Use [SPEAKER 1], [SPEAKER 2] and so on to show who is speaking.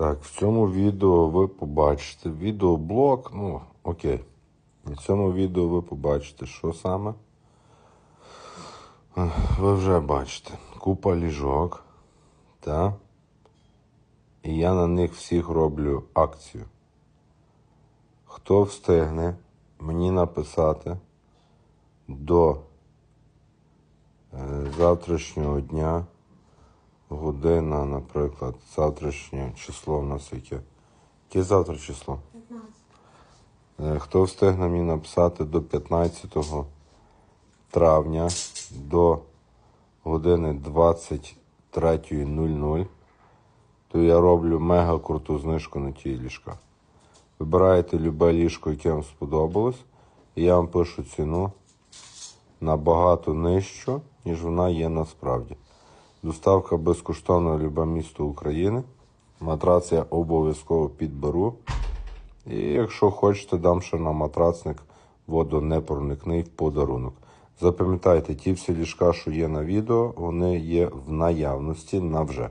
[SPEAKER 1] Так, в цьому відео ви побачите відеоблог, ну, окей. В цьому відео ви побачите, що саме. Ви вже бачите. Купа ліжок. Та? І я на них всіх роблю акцію. Хто встигне мені написати до е, завтрашнього дня, година, наприклад, завтрашнє число в нас яке? Яке завтра число?
[SPEAKER 2] 15.
[SPEAKER 1] Е, Хто встигне мені написати до 15 травня до години 23.00, то я роблю мега круту знижку на ті ліжка. Вибираєте любе ліжко, яке вам сподобалось, і я вам пишу ціну набагато нижчу, ніж вона є насправді. Доставка безкоштовна любе місто України. Матрац я обов'язково підберу. І якщо хочете, дам ще на матрацник водонепроникний в подарунок. Запам'ятайте, ті всі ліжка, що є на відео, вони є в наявності на вже.